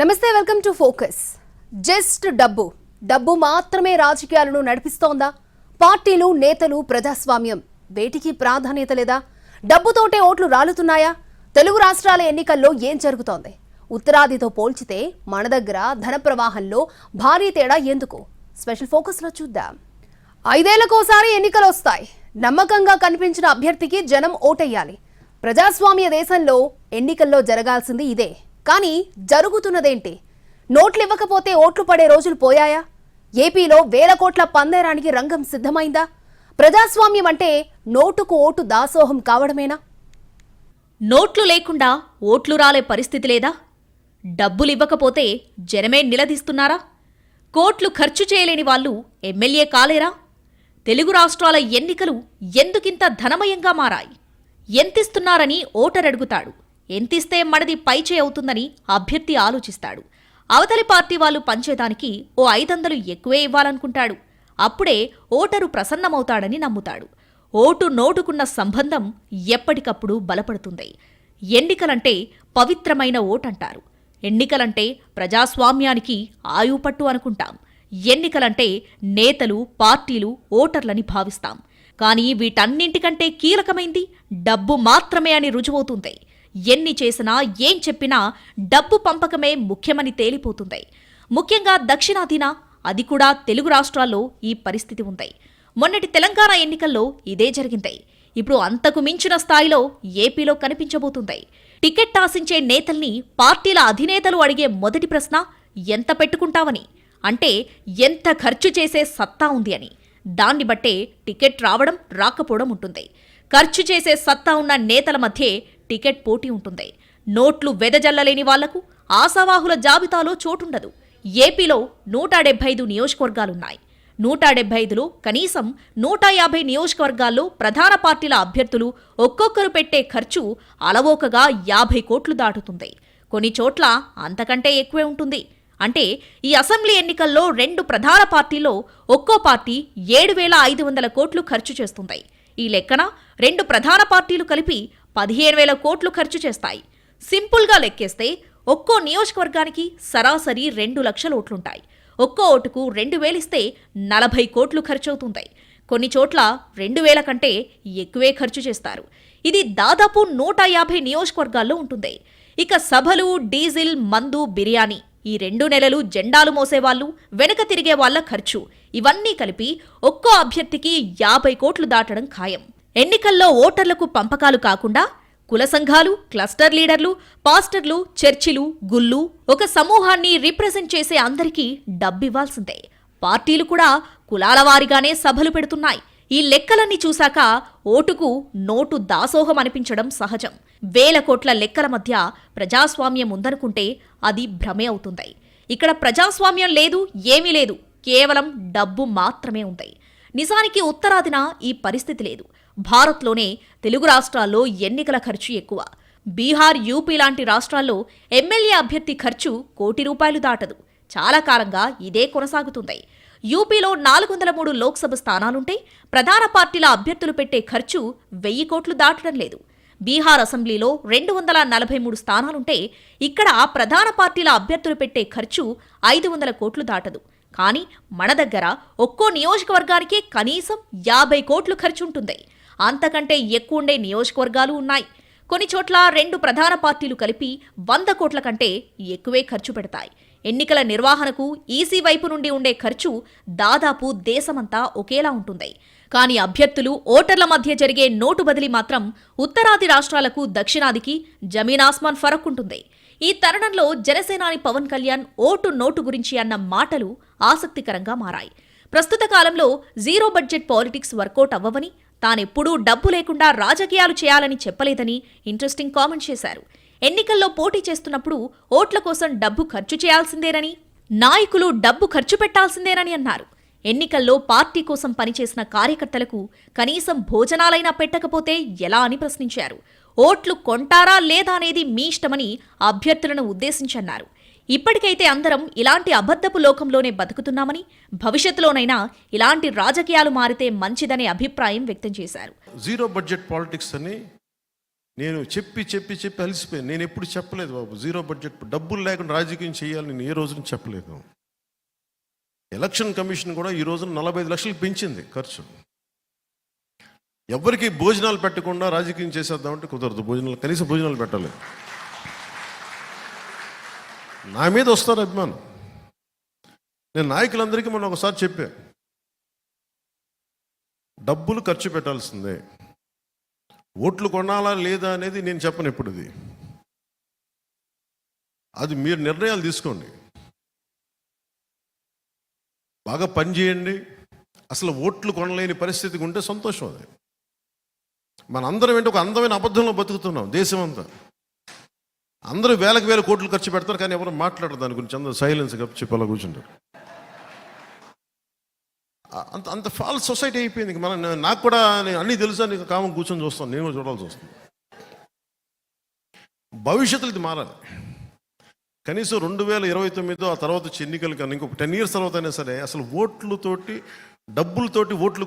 నమస్తే welcome to focus. Just డబ్బు. డబ్బు మాత్రమే రాజకీయాలను నడిపిస్తోందా? పార్టీలు నేతలు ప్రజాస్వామ్యం. వేటికి ప్రాధాన్యత లేదా? డబ్బుతోటే ఓట్లు రాలుతున్నాయా? తెలుగు రాష్ట్రాల ఎన్నికల్లో ఏం జరుగుతోంది? ఉత్తరాదితో పోల్చితే మన దగ్గర ధన ప్రవాహంలో భారీ తేడా ఎందుకు? స్పెషల్ ఫోకస్లో చూద్దాం. ఐదేళ్ళకోసారి ఎన్నికలు వస్తాయి. నమ్మకంగా కనిపించిన అభ్యర్థికి జనం ఓటెయ్యాలి. ప్రజాస్వామ్య దేశంలో ఎన్నికల్లో జరగాల్సింది ఇదే. కానీ జరుగుతున్నదేంటి? నోట్లు ఇవ్వకపోతే ఓట్లు పడే రోజులు పోయాయా? ఏపీలో వేల కోట్ల పందేరానికి రంగం సిద్ధమైందా? ప్రజాస్వామ్యం అంటే నోటుకు ఓటు దాసోహం కావడమేనా? నోట్లు లేకుండా ఓట్లు రాలే పరిస్థితి లేదా? డబ్బులివ్వకపోతే జనమే నిలదీస్తున్నారా? కోట్లు ఖర్చు చేయలేని వాళ్ళు ఎమ్మెల్యే కాలేరా? తెలుగు రాష్ట్రాల ఎన్నికలు ఎందుకింత ధనమయంగా మారాయి? ఎంతిస్తున్నారని ఓటర్ అడుగుతాడు ఎంతిస్తే మనది పైచే అవుతుందని అభ్యర్థి ఆలోచిస్తాడు. అవతలి పార్టీ వాళ్ళు పంచేదానికి ఓ ఐదొందలు ఎక్కువే ఇవ్వాలనుకుంటాడు. అప్పుడే ఓటరు ప్రసన్నమవుతాడని నమ్ముతాడు. ఓటు నోటుకున్న సంబంధం ఎప్పటికప్పుడు బలపడుతుంది. ఎన్నికలంటే పవిత్రమైన ఓటంటారు. ఎన్నికలంటే ప్రజాస్వామ్యానికి ఆయుపట్టు అనుకుంటాం. ఎన్నికలంటే నేతలు పార్టీలు ఓటర్లని భావిస్తాం. కానీ వీటన్నింటికంటే కీలకమైంది డబ్బు మాత్రమే అని రుజువవుతుంది. ఎన్ని చేసినా ఏం చెప్పినా డబ్బు పంపకమే ముఖ్యమని తేలిపోతుంది. ముఖ్యంగా దక్షిణాదిన అది కూడా తెలుగు రాష్ట్రాల్లో ఈ పరిస్థితి ఉంది. మొన్నటి తెలంగాణ ఎన్నికల్లో ఇదే జరిగింది. ఇప్పుడు అంతకు మించిన స్థాయిలో ఏపీలో కనిపించబోతుంది. టికెట్ ఆశించే నేతల్ని పార్టీల అధినేతలు అడిగే మొదటి ప్రశ్న ఎంత పెట్టుకుంటావని? అంటే ఎంత ఖర్చు చేసే సత్తా ఉంది అని. దాన్ని బట్టే టికెట్ రావడం రాకపోవడం ఉంటుంది. ఖర్చు చేసే సత్తా ఉన్న నేతల మధ్యే టికెట్ పోటీ ఉంటుంది. నోట్లు వెదజల్లలేని వాళ్ళకు ఆశావాహుల జాబితాలో చోటుండదు. ఏపీలో నూట డెబ్బై ఐదు నియోజకవర్గాలున్నాయి. నూట డెబ్బై ఐదులో కనీసం నూట యాభై నియోజకవర్గాల్లో ప్రధాన పార్టీల అభ్యర్థులు ఒక్కొక్కరు పెట్టే ఖర్చు అలవోకగా యాభై కోట్లు దాటుతుంది. కొన్ని చోట్ల అంతకంటే ఎక్కువే ఉంటుంది. అంటే ఈ అసెంబ్లీ ఎన్నికల్లో రెండు ప్రధాన పార్టీల్లో ఒక్కో పార్టీ ఏడు వేల ఐదు వందల కోట్లు ఖర్చు చేస్తుంది. ఈ లెక్కన రెండు ప్రధాన పార్టీలు కలిపి పదిహేను వేల కోట్లు ఖర్చు చేస్తాయి. సింపుల్గా లెక్కేస్తే ఒక్కో నియోజకవర్గానికి సరాసరి రెండు లక్షల ఓట్లుంటాయి. ఒక్కో ఓటుకు రెండు వేలిస్తే నలభై కోట్లు ఖర్చవుతుంది కొన్ని చోట్ల రెండు వేల కంటే ఎక్కువే ఖర్చు చేస్తారు. ఇది దాదాపు నూట యాభై నియోజకవర్గాల్లో ఉంటుంది. ఇక సభలు డీజిల్ మందు బిర్యానీ ఈ రెండు నెలలు జెండాలు మోసేవాళ్ళు వెనక తిరిగే వాళ్ళ ఖర్చు. ఇవన్నీ కలిపి ఒక్కో అభ్యర్థికి యాభై కోట్లు దాటడం ఖాయం. ఎన్నికల్లో ఓటర్లకు పంపకాలు కాకుండా కుల సంఘాలు క్లస్టర్ లీడర్లు పాస్టర్లు చర్చిలు గుళ్ళు ఒక సమూహాన్ని రిప్రజెంట్ చేసే అందరికీ డబ్బివ్వాల్సిందే. పార్టీలు కూడా కులాల వారిగానే సభలు పెడుతున్నాయి. ఈ లెక్కలన్నీ చూశాక ఓటుకు నోటు దాసోహం అనిపించడం సహజం. వేల కోట్ల లెక్కల మధ్య ప్రజాస్వామ్యం ఉందనుకుంటే అది భ్రమే అవుతుంది. ఇక్కడ ప్రజాస్వామ్యం లేదు ఏమీ లేదు. కేవలం డబ్బు మాత్రమే ఉంది. నిజానికి ఉత్తరాదిన ఈ పరిస్థితి లేదు. భారత్లోనే తెలుగు రాష్ట్రాల్లో ఎన్నికల ఖర్చు ఎక్కువ. బీహార్ యూపీ లాంటి రాష్ట్రాల్లో ఎమ్మెల్యే అభ్యర్థి ఖర్చు కోటి రూపాయలు దాటదు. చాలా కాలంగా ఇదే కొనసాగుతుంది. యూపీలో నాలుగు వందల మూడు లోక్సభ స్థానాలుంటే ప్రధాన పార్టీల అభ్యర్థులు పెట్టే ఖర్చు వెయ్యి కోట్లు దాటడం లేదు. బీహార్ అసెంబ్లీలో రెండు వందల నలభై మూడు స్థానాలుంటే ఇక్కడ ప్రధాన పార్టీల అభ్యర్థులు పెట్టే ఖర్చు ఐదు వందల కోట్లు దాటదు. కానీ మన దగ్గర ఒక్కో నియోజకవర్గానికే కనీసం యాభై కోట్లు ఖర్చుంటుంది. అంతకంటే ఎక్కువ ఉండే నియోజకవర్గాలు ఉన్నాయి. కొన్ని చోట్ల రెండు ప్రధాన పార్టీలు కలిపి వంద కోట్ల కంటే ఎక్కువే ఖర్చు పెడతాయి. ఎన్నికల నిర్వహణకు ఈసీ వైపు నుండి ఉండే ఖర్చు దాదాపు దేశమంతా ఒకేలా ఉంటుంది. కానీ అభ్యర్థులు ఓటర్ల మధ్య జరిగే నోటు బదిలీ మాత్రం ఉత్తరాది రాష్ట్రాలకు దక్షిణాదికి జమీనాస్మాన్ ఫరక్ ఉంటుంది ఈ తరుణంలో జనసేనాని పవన్ కళ్యాణ్ ఓటు నోటు గురించి అన్న మాటలు ఆసక్తికరంగా మారాయి. ప్రస్తుత కాలంలో zero budget politics work out అవ్వవని తానెప్పుడూ డబ్బు లేకుండా రాజకీయాలు చేయాలని చెప్పలేదని ఇంట్రెస్టింగ్ కామెంట్ చేశారు. ఎన్నికల్లో పోటీ చేస్తున్నప్పుడు ఓట్ల కోసం డబ్బు ఖర్చు చేయాల్సిందేనని నాయకులు డబ్బు ఖర్చు పెట్టాల్సిందేనని అన్నారు. ఎన్నికల్లో పార్టీ కోసం పనిచేసిన కార్యకర్తలకు కనీసం భోజనాలైనా పెట్టకపోతే ఎలా అని ప్రశ్నించారు. ఓట్లు కొంటారా లేదా అనేది మీ ఇష్టమని అభ్యర్థులను ఉద్దేశించన్నారు. ఇప్పటికైతే అందరం ఇలాంటి అబద్ధపు లోకంలోనే బతుకుతున్నామని భవిష్యత్తులోనైనా ఇలాంటి రాజకీయాలు మారితే మంచిదనే అభిప్రాయం వ్యక్తం చేశారు. జీరో బడ్జెట్ పాలిటిక్స్ అని నేను చెప్పి చెప్పి చెప్పి అలసిపోయాను. నేను ఎప్పుడు చెప్పలేదు బాబు. జీరో బడ్జెట్ డబ్బులు లేకుండా రాజకీయం చేయాలి నేను ఏ రోజున చెప్పలేదు. ఎలక్షన్ కమిషన్ కూడా ఈ రోజున నలభై ఐదు లక్షలు పెంచింది ఖర్చు. ఎవరికి భోజనాలు పెట్టకుండా రాజకీయం చేసేద్దామంటే కుదరదు. భోజనాలు కనీసం భోజనాలు పెట్టాలి నా మీద వస్తారు అభిమానం నేను నాయకులందరికీ మొన్న ఒకసారి చెప్పా. డబ్బులు ఖర్చు పెట్టాల్సిందే. ఓట్లు కొనాలా లేదా అనేది నేను చెప్పను ఇప్పుడు ఇది అది మీరు నిర్ణయాలు తీసుకోండి. బాగా పని చేయండి. అసలు ఓట్లు కొనలేని పరిస్థితికి ఉంటే సంతోషం అది. మన అందరం ఏంటి ఒక అందమైన అబద్ధంలో బతుకుతున్నాం దేశం అంతా అందరూ వేలకు వేల కోట్లు ఖర్చు పెడతారు కానీ ఎవరు మాట్లాడరు దాని గురించి. అందరూ సైలెన్స్ చెప్పి అలా కూర్చుంటారు. అంత అంత ఫాల్స్ సొసైటీ అయిపోయింది. మనం మన నాకు కూడా నేను అన్నీ తెలుసా నీకు కామం కూర్చొని చూస్తాను. నేను కూడా చూడాల్సి వస్తుంది. భవిష్యత్తులో ఇది మారాలి. కనీసం రెండు వేల ఇరవై తొమ్మిదో ఆ తర్వాత వచ్చే ఎన్నికలు కానీ ఇంకొక టెన్ ఇయర్స్ తర్వాత అయినా సరే అసలు ఓట్లతోటి డబ్బులతోటి ఓట్లు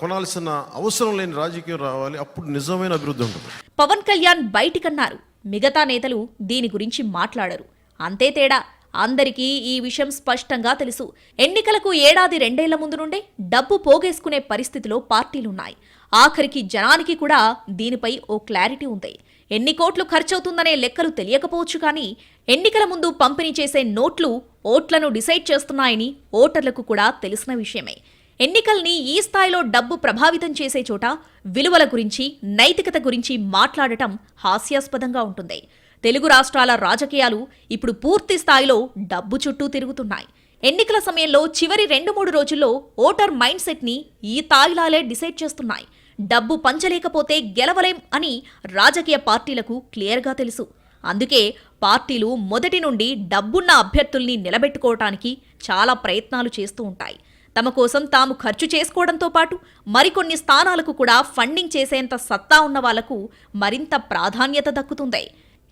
కొనాల్సిన అవసరం లేని రాజకీయం రావాలి అప్పుడు నిజమైన అభివృద్ధి ఉంటుంది. పవన్ కళ్యాణ్ బయటికన్నారు. మిగతా నేతలు దీని గురించి మాట్లాడరు. అంతే తేడా. అందరికీ ఈ విషయం స్పష్టంగా తెలుసు. ఎన్నికలకు ఏడాది రెండేళ్ళ ముందు నుండే డబ్బు పోగేసుకునే పరిస్థితిలో పార్టీలున్నాయి. ఆఖరికి జనానికి కూడా దీనిపై ఓ క్లారిటీ ఉంది. ఎన్ని కోట్లు ఖర్చవుతుందనే లెక్కలు తెలియకపోవచ్చు కానీ ఎన్నికల ముందు పంపిణీ చేసే నోట్లు ఓట్లను డిసైడ్ చేస్తున్నాయని ఓటర్లకు కూడా తెలిసిన విషయమే. ఎన్నికల్ని ఈ స్థాయిలో డబ్బు ప్రభావితం చేసే చోట విలువల గురించి నైతికత గురించి మాట్లాడటం హాస్యాస్పదంగా ఉంటుంది. తెలుగు రాష్ట్రాల రాజకీయాలు ఇప్పుడు పూర్తి స్థాయిలో డబ్బు చుట్టూ తిరుగుతున్నాయి. ఎన్నికల సమయంలో చివరి రెండు మూడు రోజుల్లో ఓటర్ మైండ్ సెట్ని ఈ తాయిలాలే డిసైడ్ చేస్తున్నాయి. డబ్బు పంచలేకపోతే గెలవలేం అని రాజకీయ పార్టీలకు క్లియర్గా తెలుసు. అందుకే పార్టీలు మొదటి నుండి డబ్బున్న అభ్యర్థుల్ని నిలబెట్టుకోవటానికి చాలా ప్రయత్నాలు చేస్తూ ఉంటాయి. తమ కోసం తాము ఖర్చు చేసుకోవడంతో పాటు మరికొన్ని స్థానాలకు కూడా ఫండింగ్ చేసేంత సత్తా ఉన్న వాళ్ళకు మరింత ప్రాధాన్యత దక్కుతుంది.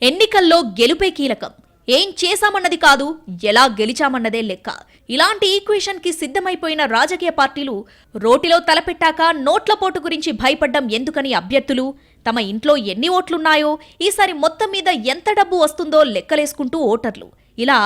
ఎన్నికల్లో గెలుపే కీలకం. ఏం చేశామన్నది కాదు ఎలా గెలిచామన్నదే లెక్క. ఇలాంటి ఈక్వేషన్కి సిద్ధమైపోయిన రాజకీయ పార్టీలు రోటిలో తలపెట్టాక నోట్ల పోటు గురించి భయపడ్డం ఎందుకని అభ్యర్థులు? తమ ఇంట్లో ఎన్ని ఓట్లున్నాయో ఈసారి మొత్తం మీద ఎంత డబ్బు వస్తుందో లెక్కలేసుకుంటూ ఓటర్లు. ఇలా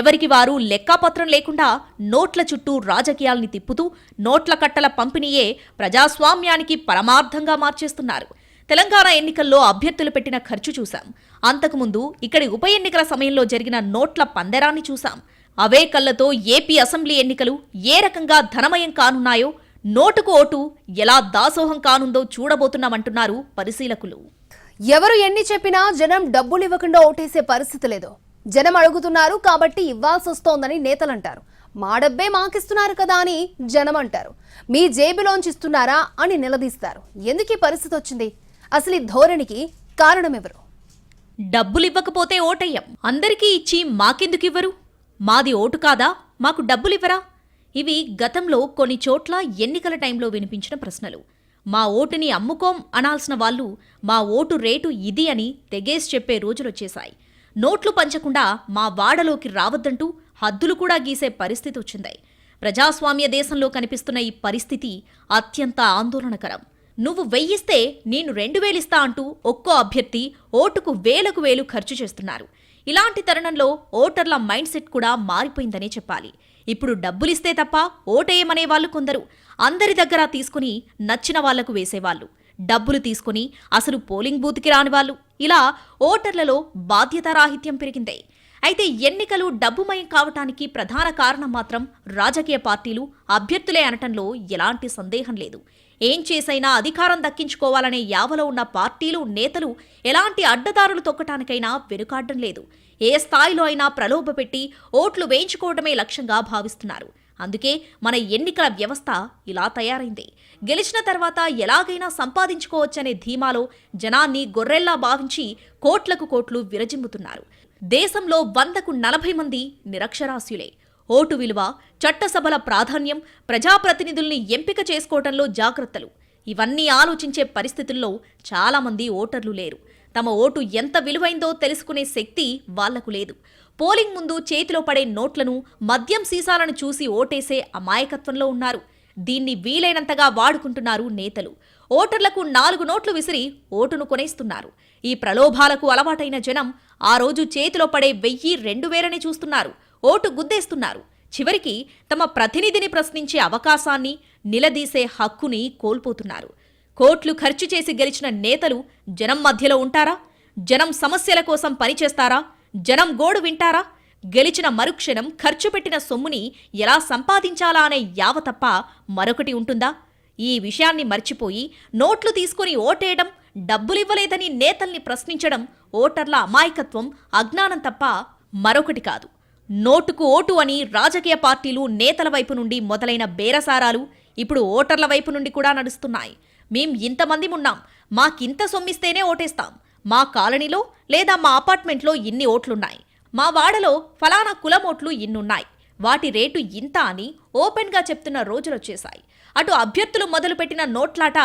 ఎవరికి వారు లెక్కాపత్రం లేకుండా నోట్ల చుట్టూ రాజకీయాల్ని తిప్పుతూ నోట్ల కట్టల పంపిణీయే ప్రజాస్వామ్యానికి పరమార్థంగా మార్చేస్తున్నారు. తెలంగాణ ఎన్నికల్లో అభ్యర్థులు పెట్టిన ఖర్చు చూశాం. అంతకుముందు ఇక్కడి ఉప ఎన్నికల సమయంలో జరిగిన నోట్ల పందెరాన్ని చూశాం. అవే కళ్ళతో ఏపీ అసెంబ్లీ ఎన్నికలు ఏ రకంగా ధనమయం కానున్నాయో నోటుకు ఓటు ఎలా దాసోహం కానుందో చూడబోతున్నామంటున్నారు పరిశీలకులు. ఎవరు ఎన్ని చెప్పినా జనం డబ్బులు ఇవ్వకుండా ఓటేసే పరిస్థితి లేదు. జనం అడుగుతున్నారు కాబట్టి ఇవ్వాల్సి వస్తోందని నేతలు అంటారు మా డబ్బే మాకిస్తున్నారు కదా అని జనం అంటారు మీ జేబులోంచి ఇస్తున్నారా అని నిలదీస్తారు. ఎందుకు ఈ పరిస్థితి వచ్చింది? అసలు ఈ ధోరణికి కారణమెవరు? డబ్బులివ్వకపోతే ఓటయ్యం. అందరికీ ఇచ్చి మాకెందుకు ఇవ్వరు మాది ఓటు కాదా? మాకు డబ్బులివ్వరా? ఇవి గతంలో కొన్ని చోట్ల ఎన్నికల టైంలో వినిపించిన ప్రశ్నలు. మా ఓటుని అమ్ముకోం అనాల్సిన వాళ్ళు మా ఓటు రేటు ఇది అని తెగేసి చెప్పే రోజులొచ్చేశాయి. నోట్లు పంచకుండా మా వాడలోకి రావద్దంటూ హద్దులు కూడా గీసే పరిస్థితి వచ్చింది. ప్రజాస్వామ్య దేశంలో కనిపిస్తున్న ఈ పరిస్థితి అత్యంత ఆందోళనకరం. నువ్వు వెయ్యిస్తే నేను రెండు వేలిస్తా అంటూ ఒక్కో అభ్యర్థి ఓటుకు వేలకు వేలు ఖర్చు చేస్తున్నారు. ఇలాంటి తరుణంలో ఓటర్ల మైండ్ సెట్ కూడా మారిపోయిందనే చెప్పాలి. ఇప్పుడు డబ్బులిస్తే తప్ప ఓటేయమనే వాళ్ళు కొందరు. అందరి దగ్గర తీసుకుని నచ్చిన వాళ్ళకు వేసేవాళ్ళు. డబ్బులు తీసుకుని అసలు పోలింగ్ బూత్కి రాని వాళ్ళు. ఇలా ఓటర్లలో బాధ్యతారాహిత్యం పెరిగింది. అయితే ఎన్నికలు డబ్బుమయం కావటానికి ప్రధాన కారణం మాత్రం రాజకీయ పార్టీలు అభ్యర్థులే అనటంలో ఎలాంటి సందేహం లేదు. ఏం చేసైనా అధికారం దక్కించుకోవాలనే యావలో ఉన్న పార్టీలు నేతలు ఎలాంటి అడ్డదారులు తొక్కటానికైనా వెనుకాడడం లేదు. ఏ స్థాయిలో అయినా ప్రలోభపెట్టి ఓట్లు వేయించుకోవడమే లక్ష్యంగా భావిస్తున్నారు. అందుకే మన ఎన్నికల వ్యవస్థ ఇలా తయారైంది. గెలిచిన తర్వాత ఎలాగైనా సంపాదించుకోవచ్చనే ధీమాలో జనాన్ని గొర్రెల్లా భావించి కోట్లకు కోట్లు విరజిమ్ముతున్నారు. దేశంలో వందకు నలభై మంది నిరక్షరాస్యులే. ఓటు విలువ చట్టసభల ప్రాధాన్యం ప్రజాప్రతినిధుల్ని ఎంపిక చేసుకోవటంలో జాగ్రత్తలు. ఇవన్నీ ఆలోచించే పరిస్థితుల్లో చాలామంది ఓటర్లు లేరు. తమ ఓటు ఎంత విలువైందో తెలుసుకునే శక్తి వాళ్ళకు లేదు. పోలింగ్ ముందు చేతిలో పడే నోట్లను మద్యం సీసాలను చూసి ఓటేసే అమాయకత్వంలో ఉన్నారు. దీన్ని వీలైనంతగా వాడుకుంటున్నారు నేతలు. ఓటర్లకు నాలుగు నోట్లు విసిరి ఓటును కొనేస్తున్నారు. ఈ ప్రలోభాలకు అలవాటైన జనం ఆ రోజు చేతిలో పడే వెయ్యి రెండు వేలని చూస్తున్నారు. ఓటు గుద్దేస్తున్నారు. చివరికి తమ ప్రతినిధిని ప్రశ్నించే అవకాశాన్ని నిలదీసే హక్కుని కోల్పోతున్నారు. కోట్లు ఖర్చు చేసి గెలిచిన నేతలు జనం మధ్యలో ఉంటారా? జనం సమస్యల కోసం పనిచేస్తారా? జనం గోడు వింటారా? గెలిచిన మరుక్షణం ఖర్చు పెట్టిన సొమ్ముని ఎలా సంపాదించాలా అనే యావ తప్ప మరొకటి ఉంటుందా? ఈ విషయాన్ని మర్చిపోయి నోట్లు తీసుకుని ఓటేయడం డబ్బులివ్వలేదని నేతల్ని ప్రశ్నించడం ఓటర్ల అమాయకత్వం అజ్ఞానం తప్ప మరొకటి కాదు. నోటుకు ఓటు అని రాజకీయ పార్టీలు నేతల వైపు నుండి మొదలైన బేరసారాలు ఇప్పుడు ఓటర్ల వైపు నుండి కూడా నడుస్తున్నాయి. మేం ఇంతమంది ఉన్నాం. మాకింత సొమ్మిస్తేనే ఓటేస్తాం. మా కాలనీలో లేదా మా అపార్ట్మెంట్లో ఇన్ని ఓట్లున్నాయి. మా వాడలో ఫలానా కులం ఓట్లు ఇన్నున్నాయి. వాటి రేటు ఇంత అని ఓపెన్గా చెప్తున్న రోజులొచ్చేశాయి. అటు అభ్యర్థులు మొదలుపెట్టిన నోట్లాట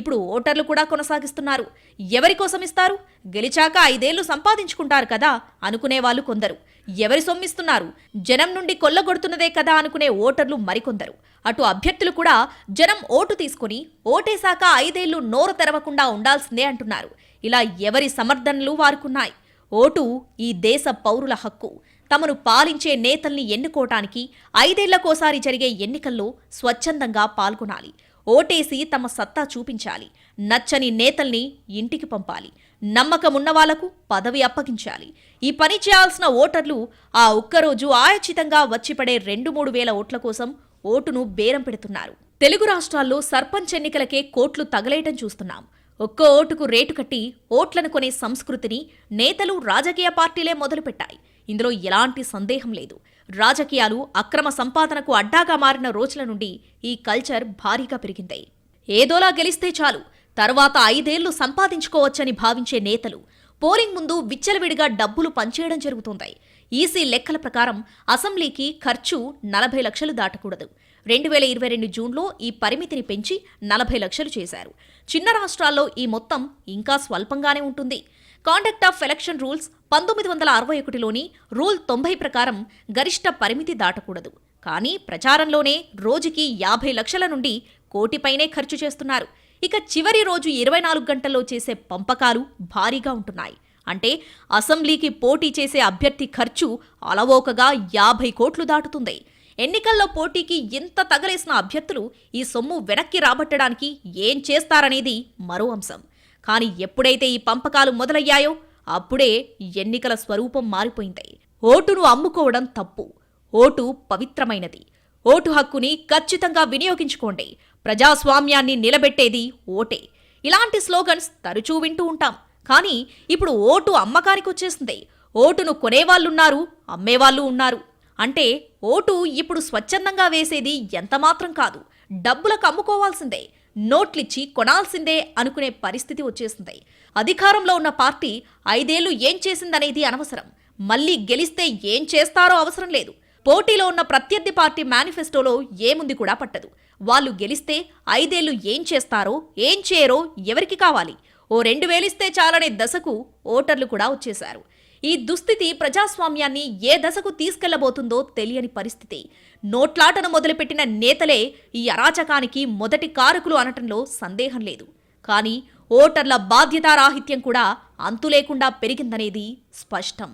ఇప్పుడు ఓటర్లు కూడా కొనసాగిస్తున్నారు. ఎవరి కోసం ఇస్తారు? గెలిచాక ఐదేళ్ళు సంపాదించుకుంటారు కదా అనుకునేవాళ్ళు కొందరు. ఎవరి సొమ్మిస్తున్నారు? జనం నుండి కొల్లగొడుతున్నదే కదా అనుకునే ఓటర్లు మరికొందరు. అటు అభ్యర్థులు కూడా జనం ఓటు తీసుకుని ఓటేశాక ఐదేళ్ళు నోరు తెరవకుండా ఉండాల్సిందే అంటున్నారు. ఇలా ఎవరి సమర్థనలు వారుకున్నాయి? ఓటు ఈ దేశ పౌరుల హక్కు. తమను పాలించే నేతల్ని ఎన్నుకోవటానికి ఐదేళ్ళకోసారి జరిగే ఎన్నికల్లో స్వచ్ఛందంగా పాల్గొనాలి. ఓటేసి తమ సత్తా చూపించాలి. నచ్చని నేతల్ని ఇంటికి పంపాలి. నమ్మకమున్న వాళ్ళకు పదవి అప్పగించాలి. ఈ పని చేయాల్సిన ఓటర్లు ఆ ఒక్కరోజు ఆయచితంగా వచ్చిపడే రెండు మూడు వేల ఓట్ల కోసం ఓటును బేరం పెడుతున్నారు. తెలుగు రాష్ట్రాల్లో సర్పంచ్ ఎన్నికలకే కోట్లు తగలేయటం చూస్తున్నాం. ఒక్కో ఓటుకు రేటు కట్టి ఓట్లను కొనే సంస్కృతిని నేతలు రాజకీయ పార్టీలే మొదలుపెట్టాయి. ఇందులో ఎలాంటి సందేహం లేదు. రాజకీయాలు అక్రమ సంపాదనకు అడ్డాగా మారిన రోజుల నుండి ఈ కల్చర్ భారీగా పెరిగింది. ఏదోలా గెలిస్తే చాలు తర్వాత ఐదేళ్ళు సంపాదించుకోవచ్చని భావించే నేతలు పోలింగ్ ముందు విచ్చలవిడిగా డబ్బులు పంచేయడం జరుగుతుంది. ఈసీ లెక్కల ప్రకారం అసెంబ్లీకి ఖర్చు నలభై లక్షలు దాటకూడదు. రెండు వేల ఇరవై రెండు జూన్లో ఈ పరిమితిని పెంచి నలభై లక్షలు చేశారు. చిన్న రాష్ట్రాల్లో ఈ మొత్తం ఇంకా స్వల్పంగానే ఉంటుంది. కాండక్ట్ ఆఫ్ ఎలక్షన్ రూల్స్ పంతొమ్మిది వందల అరవై ఒకటిలోని రూల్ తొంభై ప్రకారం గరిష్ట పరిమితి దాటకూడదు. కానీ ప్రచారంలోనే రోజుకి యాభై లక్షల నుండి కోటిపైనే ఖర్చు చేస్తున్నారు. ఇక చివరి రోజు ఇరవై నాలుగు గంటల్లో చేసే పంపకాలు భారీగా ఉంటున్నాయి. అంటే అసెంబ్లీకి పోటీ చేసే అభ్యర్థి ఖర్చు అలవోకగా యాభై కోట్లు దాటుతుంది. ఎన్నికల్లో పోటీకి ఇంత తగలేసిన అభ్యర్థులు ఈ సొమ్ము వెనక్కి రాబట్టడానికి ఏం చేస్తారనేది మరో అంశం. కానీ ఎప్పుడైతే ఈ పంపకాలు మొదలయ్యాయో అప్పుడే ఎన్నికల స్వరూపం మారిపోయింది. ఓటును అమ్ముకోవడం తప్పు. ఓటు పవిత్రమైనది. ఓటు హక్కుని ఖచ్చితంగా వినియోగించుకోండి. ప్రజాస్వామ్యాన్ని నిలబెట్టేది ఓటే. ఇలాంటి స్లోగన్స్ తరచూ వింటూ ఉంటాం. కానీ ఇప్పుడు ఓటు అమ్మకానికి వచ్చేసింది ఓటును కొనేవాళ్ళున్నారు అమ్మేవాళ్ళు ఉన్నారు. అంటే ఓటు ఇప్పుడు స్వచ్ఛందంగా వేసేది ఎంతమాత్రం కాదు. డబ్బులకు అమ్ముకోవాల్సిందే. నోట్లిచ్చి కొనాల్సిందే అనుకునే పరిస్థితి వచ్చేసింది. అధికారంలో ఉన్న పార్టీ ఐదేళ్ళు ఏం చేసిందనేది అనవసరం. మళ్ళీ గెలిస్తే ఏం చేస్తారో అవసరం లేదు. పోటీలో ఉన్న ప్రత్యర్థి పార్టీ మేనిఫెస్టోలో ఏముంది కూడా పట్టదు. వాళ్ళు గెలిస్తే ఐదేళ్ళు ఏం చేస్తారో ఏం చేయరో ఎవరికి కావాలి? ఓ రెండు వేలిస్తే చాలనే దశకు ఓటర్లు కూడా వచ్చేశారు. ఈ దుస్థితి ప్రజాస్వామ్యాన్ని ఏ దశకు తీసుకెళ్ళబోతుందో తెలియని పరిస్థితి. నోట్లాటను మొదలుపెట్టిన నేతలే ఈ అరాచకానికి మొదటి కారకులు అనటంలో సందేహం లేదు. కానీ ఓటర్ల బాధ్యతారాహిత్యం కూడా అంతులేకుండా పెరిగిందనేది స్పష్టం.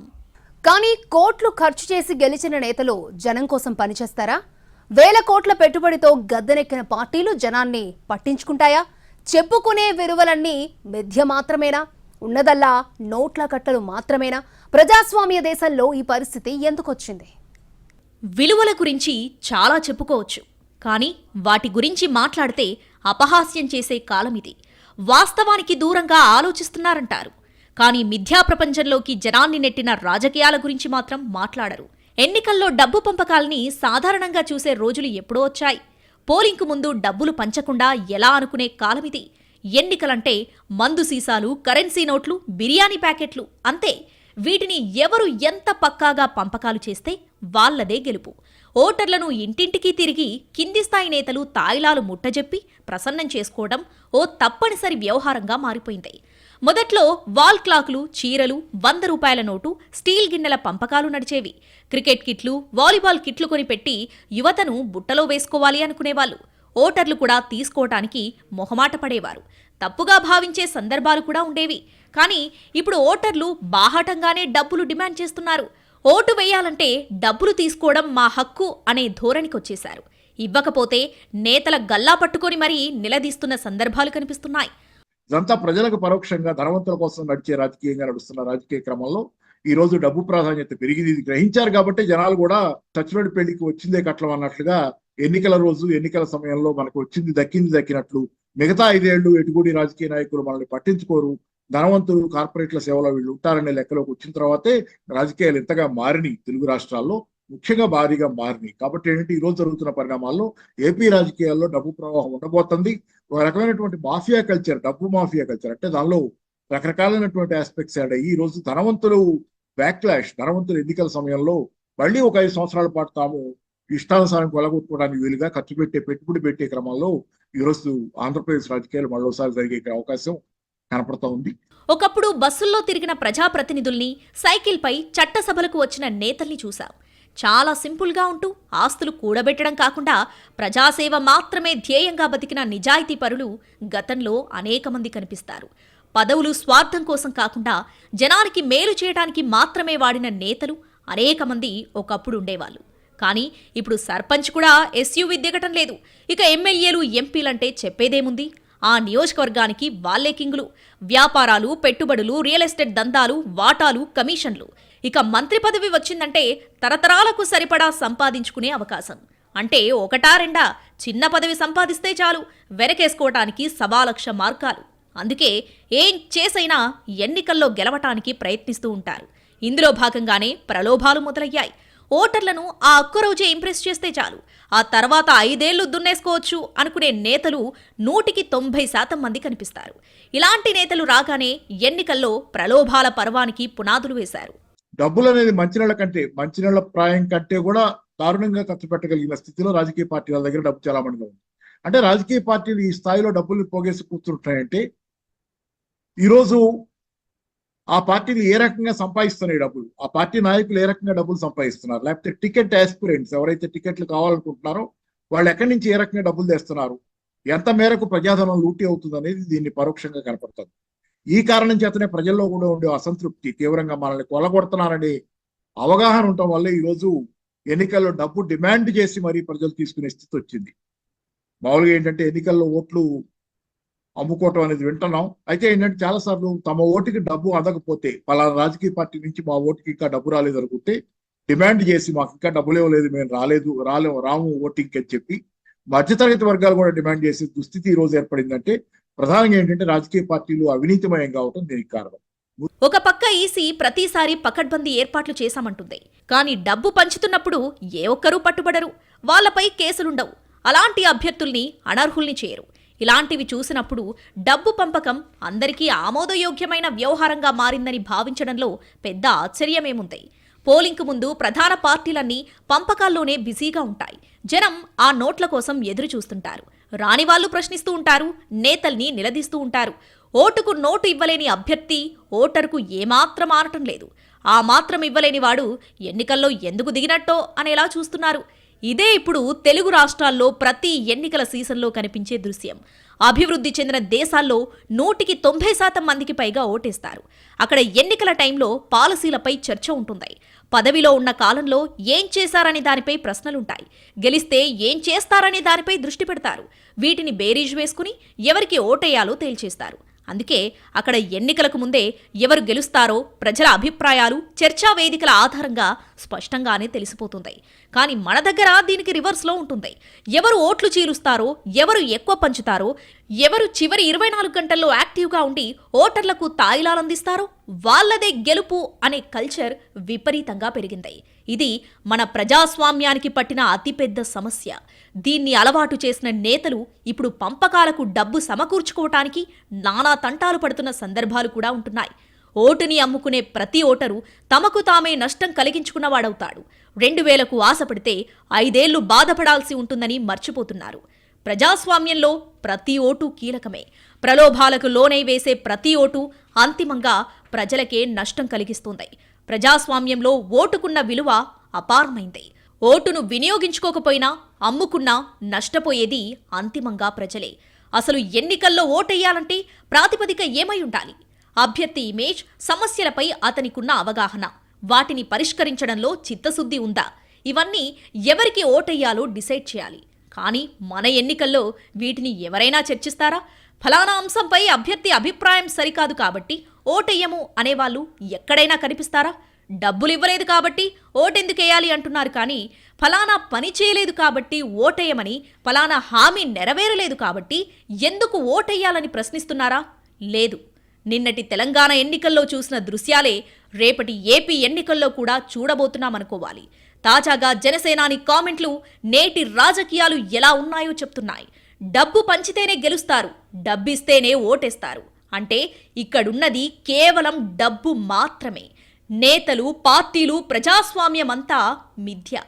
కానీ కోట్లు ఖర్చు చేసి గెలిచిన నేతలు జనం కోసం పనిచేస్తారా? వేల కోట్ల పెట్టుబడితో గద్దెనెక్కిన పార్టీలు జనాన్ని పట్టించుకుంటాయా? చెప్పుకునే విలువలన్నీ మిథ్య మాత్రమేనా? ఉన్నదల్లా నోట్ల కట్టలు మాత్రమేనా? ప్రజాస్వామ్య దేశంలో ఈ పరిస్థితి ఎందుకొచ్చింది? విలువల గురించి చాలా చెప్పుకోవచ్చు. కానీ వాటి గురించి మాట్లాడితే అపహాస్యం చేసే కాలం ఇది. వాస్తవానికి దూరంగా ఆలోచిస్తున్నారంటారు. కానీ మిథ్యా ప్రపంచంలోకి జనాన్ని నెట్టిన రాజకీయాల గురించి మాత్రం మాట్లాడరు. ఎన్నికల్లో డబ్బు పంపకాల్ని సాధారణంగా చూసే రోజులు ఎప్పుడో వచ్చాయి. పోలింగ్కు ముందు డబ్బులు పంచకుండా ఎలా అనుకునే కాలమిది ఎన్నికలంటే మందు సీసాలు కరెన్సీ నోట్లు బిర్యానీ ప్యాకెట్లు అంతే. వీటిని ఎవరు ఎంత పక్కాగా పంపకాలు చేస్తే వాళ్ళదే గెలుపు. ఓటర్లను ఇంటింటికి తిరిగి కింది స్థాయి నేతలు తాయిలాలు ముట్టజెప్పి ప్రసన్నం చేసుకోవడం ఓ తప్పనిసరి వ్యవహారంగా మారిపోయింది. మొదట్లో వాల్ క్లాక్లు చీరలు వంద రూపాయల నోటు స్టీల్ గిన్నెల పంపకాలు నడిచేవి. క్రికెట్ కిట్లు వాలీబాల్ కిట్లు కొనిపెట్టి యువతను బుట్టలో వేసుకోవాలి అనుకునేవాళ్ళు. ఓటర్లు కూడా తీసుకోవటానికి మొహమాట పడేవారు. తప్పుగా భావించే సందర్భాలు కూడా ఉండేవి. కానీ ఇప్పుడు ఓటర్లు బాహాటంగానే డబ్బులు డిమాండ్ చేస్తున్నారు. ఓటు వేయాలంటే డబ్బులు తీసుకోవడం మా హక్కు అనే ధోరణికొచ్చేశారు ఇవ్వకపోతే నేతల గల్లా పట్టుకొని మరీ నిలదీస్తున్న సందర్భాలు కనిపిస్తున్నాయి. ఇదంతా ప్రజలకు పరోక్షంగా ధనవంతుల కోసం నడిచే రాజకీయంగా నడుస్తున్న రాజకీయ క్రమంలో ఈ రోజు డబ్బు ప్రాధాన్యత పెరిగింది గ్రహించారు కాబట్టి జనాలు కూడా చచ్చినోడి పెళ్ళికి వచ్చిందే కట్లం అన్నట్లుగా ఎన్నికల రోజు ఎన్నికల సమయంలో మనకు వచ్చింది దక్కింది దక్కినట్లు మిగతా ఐదేళ్ళు ఎటుగుడి రాజకీయ నాయకులు మనల్ని పట్టించుకోరు. ధనవంతులు కార్పొరేట్ల సేవలో వీళ్ళు ఉంటారనే లెక్కలోకి వచ్చిన తర్వాతే రాజకీయాలు ఎంతగా మారినాయి తెలుగు రాష్ట్రాల్లో. ముఖ్యంగా భారీగా మారినాయి. కాబట్టి ఏంటంటే ఈ రోజు జరుగుతున్న పరిణామాల్లో ఏపీ రాజకీయాల్లో డబ్బు ప్రవాహం ఉండబోతుంది. ఒక రకమైనటువంటి మాఫియా కల్చర్ డబ్బు మాఫియా కల్చర్ అంటే దానిలో రకరకాలైనటువంటి ఆస్పెక్ట్స్ యాడ్ అయ్యి ఈ రోజు ధనవంతులు బ్యాక్లాష్ ధనవంతులు ఎన్నికల సమయంలో మళ్ళీ ఒక ఐదు సంవత్సరాల పాటు తాము ఇష్టానుసారం కొలగొట్టుకోవడానికి వీలుగా ఖర్చు పెట్టే పెట్టుబడి పెట్టే క్రమంలో ఈరోజు ఆంధ్రప్రదేశ్ రాజకీయాలు మరోసారి జరిగే అవకాశం కనపడతా ఉంది. ఒకప్పుడు బస్సుల్లో తిరిగిన ప్రజాప్రతినిధుల్ని సైకిల్పై చట్టసభలకు వచ్చిన నేతల్ని చూశాం. చాలా సింపుల్గా ఉంటూ ఆస్తులు కూడబెట్టడం కాకుండా ప్రజాసేవ మాత్రమే ధ్యేయంగా బతికిన నిజాయితీ పరులు గతంలో అనేక మంది కనిపిస్తారు. పదవులు స్వార్థం కోసం కాకుండా జనానికి మేలు చేయడానికి మాత్రమే వాడిన నేతలు అనేక మంది ఒకప్పుడు ఉండేవాళ్ళు. కానీ ఇప్పుడు సర్పంచ్ కూడా ఎస్యూవి దిగటం లేదు. ఇక ఎమ్మెల్యేలు ఎంపీలంటే చెప్పేదేముంది? ఆ నియోజకవర్గానికి వాళ్ళే కింగులు. వ్యాపారాలు పెట్టుబడులు రియల్ ఎస్టేట్ దందాలు వాటాలు కమిషన్లు. ఇక మంత్రి పదవి వచ్చిందంటే తరతరాలకు సరిపడా సంపాదించుకునే అవకాశం. అంటే ఒకటా రెండా? చిన్న పదవి సంపాదిస్తే చాలు. వెనకేసుకోవటానికి సవాలక్ష మార్గాలు. అందుకే ఏం చేసైనా ఎన్నికల్లో గెలవటానికి ప్రయత్నిస్తూ ఉంటారు. ఇందులో భాగంగానే ప్రలోభాలు మొదలయ్యాయి. ఓటర్లను ఆ ఒక్కరోజే ఇంప్రెస్ చేస్తే చాలు. ఆ తర్వాత ఐదేళ్ళు దున్నేసుకోవచ్చు అనుకునే నేతలు నూటికి తొంభై శాతం మంది కనిపిస్తారు. ఇలాంటి నేతలు రాగానే ఎన్నికల్లో ప్రలోభాల పర్వానికి పునాదులు వేశారు. డబ్బులు అనేది మంచినీళ్ళ కంటే మంచినీళ్ళ ప్రాయం కంటే కూడా దారుణంగా ఖర్చు పెట్టగలిగిన స్థితిలో రాజకీయ పార్టీల దగ్గర డబ్బు చాలా మందిగా ఉంది. అంటే రాజకీయ పార్టీలు ఈ స్థాయిలో డబ్బులు పోగేసి కూర్చుంటాయంటే ఈరోజు ఆ పార్టీలు ఏ రకంగా సంపాదిస్తున్నాయి డబ్బులు? ఆ పార్టీ నాయకులు ఏ రకంగా డబ్బులు సంపాదిస్తున్నారు? లేకపోతే టికెట్ ఆస్పిరెంట్స్ ఎవరైతే టికెట్లు కావాలనుకుంటున్నారో వాళ్ళు ఎక్కడి నుంచి ఏ రకంగా డబ్బులు తెస్తున్నారు? ఎంత మేరకు ప్రజాధనం లూటీ అవుతుంది అనేది దీన్ని పరోక్షంగా కనపడుతుంది. ఈ కారణం చేతనే ప్రజల్లో కూడా ఉండే అసంతృప్తి తీవ్రంగా మనల్ని కొలగొడుతున్నారని అవగాహన ఉండటం వల్ల ఈరోజు ఎన్నికల్లో డబ్బు డిమాండ్ చేసి మరీ ప్రజలు తీసుకునే స్థితి వచ్చింది. మామూలుగా ఏంటంటే ఎన్నికల్లో ఓట్లు అమ్ముకోవటం అనేది వింటున్నాం. అయితే ఏంటంటే చాలా సార్లు తమ ఓటుకి డబ్బు అందకపోతే పలానా రాజకీయ పార్టీ నుంచి మా ఓటుకి ఇంకా డబ్బు రాలేదు అనుకుంటే డిమాండ్ చేసి మాకు ఇంకా డబ్బులు ఇవ్వలేదు మేము రాలేదు రాలేము రాము ఓటింగ్ అని చెప్పి మధ్యతరగతి వర్గాలు కూడా డిమాండ్ చేసే దుస్థితి ఈ రోజు ఏర్పడిందంటే ప్రధానంగా ఏంటంటే రాజకీయ పార్టీలు అవినీతిమయం కావటం దీనికి కారణం. ఒక పక్క ఈసీ ప్రతిసారి పకడ్బందీ ఏర్పాట్లు చేశామంటుంది. కానీ డబ్బు పంచుతున్నప్పుడు ఏ ఒక్కరూ పట్టుబడరు. వాళ్ళపై కేసులుండవు. అలాంటి అభ్యర్థుల్ని అనర్హుల్ని చేయరు ఇలాంటివి చూసినప్పుడు డబ్బు పంపకం అందరికీ ఆమోదయోగ్యమైన వ్యవహారంగా మారిందని భావించడంలో పెద్ద ఆశ్చర్యమేముంది. పోలింగ్కు ముందు ప్రధాన పార్టీలన్నీ పంపకాల్లోనే బిజీగా ఉంటాయి. జనం ఆ నోట్ల కోసం ఎదురు చూస్తుంటారు రాని వాళ్ళు ప్రశ్నిస్తూ ఉంటారు నేతల్ని నిలదీస్తూ ఉంటారు. ఓటుకు నోటు ఇవ్వలేని అభ్యర్థి ఓటరుకు ఏమాత్రం ఆనటం లేదు. ఆ మాత్రం ఇవ్వలేని వాడు ఎన్నికల్లో ఎందుకు దిగినట్టో అనేలా చూస్తున్నారు. ఇదే ఇప్పుడు తెలుగు రాష్ట్రాల్లో ప్రతి ఎన్నికల సీజన్లో కనిపించే దృశ్యం. అభివృద్ధి చెందిన దేశాల్లో నూటికి తొంభై శాతం మందికి పైగా ఓటేస్తారు. అక్కడ ఎన్నికల టైంలో పాలసీలపై చర్చ ఉంటుంది. పదవిలో ఉన్న కాలంలో ఏం చేశారనే దానిపై ప్రశ్నలుంటాయి. గెలిస్తే ఏం చేస్తారనే దానిపై దృష్టి పెడతారు. వీటిని బేరీజ్ వేసుకుని ఎవరికి ఓటేయాలో తేల్చేస్తారు. అందుకే అక్కడ ఎన్నికలకు ముందే ఎవరు గెలుస్తారో ప్రజల అభిప్రాయాలు చర్చా వేదికల ఆధారంగా స్పష్టంగానే తెలిసిపోతుంది కానీ మన దగ్గర దీనికి రివర్స్లో ఉంటుంది. ఎవరు ఓట్లు చీలుస్తారో ఎవరు ఎక్కువ పంచుతారో ఎవరు చివరి ఇరవై నాలుగు గంటల్లో యాక్టివ్గా ఉండి ఓటర్లకు తాయిలాలందిస్తారో వాళ్ళదే గెలుపు అనే కల్చర్ విపరీతంగా పెరిగింది. ఇది మన ప్రజాస్వామ్యానికి పట్టిన అతిపెద్ద సమస్య. దీన్ని అలవాటు చేసిన నేతలు ఇప్పుడు పంపకాలకు డబ్బు సమకూర్చుకోవటానికి నానా తంటాలు పడుతున్న సందర్భాలు కూడా ఉంటున్నాయి. ఓటుని అమ్ముకునే ప్రతి ఓటరు తమకు తామే నష్టం కలిగించుకున్నవాడవుతాడు. రెండు వేలకు ఆశపడితే ఐదేళ్ళు బాధపడాల్సి ఉంటుందని మర్చిపోతున్నారు. ప్రజాస్వామ్యంలో ప్రతి ఓటు కీలకమే. ప్రలోభాలకు లోనై వేసే ప్రతి ఓటు అంతిమంగా ప్రజలకే నష్టం కలిగిస్తుంది. ప్రజాస్వామ్యంలో ఓటుకున్న విలువ అపారమైంది. ఓటును వినియోగించుకోకపోయినా అమ్ముకున్నా నష్టపోయేది అంతిమంగా ప్రజలే. అసలు ఎన్నికల్లో ఓటెయ్యాలంటే ప్రాతిపదిక ఏమై ఉండాలి? అభ్యర్థి ఇమేజ్ సమస్యలపై అతనికున్న అవగాహన వాటిని పరిష్కరించడంలో చిత్తశుద్ధి ఉందా? ఇవన్నీ ఎవరికి ఓటెయ్యాలో డిసైడ్ చేయాలి. కానీ మన ఎన్నికల్లో వీటిని ఎవరైనా చర్చిస్తారా? ఫలానా అంశంపై అభ్యర్థి అభిప్రాయం సరికాదు కాబట్టి ఓటెయ్యము అనేవాళ్ళు ఎక్కడైనా కనిపిస్తారా? డబ్బులు ఇవ్వలేదు కాబట్టి ఓటెందుకేయాలి అంటున్నారు కానీ ఫలానా పని చేయలేదు కాబట్టి ఓటేయమని ఫలానా హామీ నెరవేరలేదు కాబట్టి ఎందుకు ఓటెయ్యాలని ప్రశ్నిస్తున్నారా? లేదు. నిన్నటి తెలంగాణ ఎన్నికల్లో చూసిన దృశ్యాలే రేపటి ఏపీ ఎన్నికల్లో కూడా చూడబోతున్నామనుకోవాలి. తాజాగా జనసేనాని కామెంట్లు నేటి రాజకీయాలు ఎలా ఉన్నాయో చెప్తున్నాయి. డబ్బు పంచితేనే గెలుస్తారు డబ్బిస్తేనే ఓటేస్తారు. అంటే ఇక్కడున్నది కేవలం డబ్బు మాత్రమే. నేతలు పార్టీలు ప్రజాస్వామ్యమంతా మిథ్య.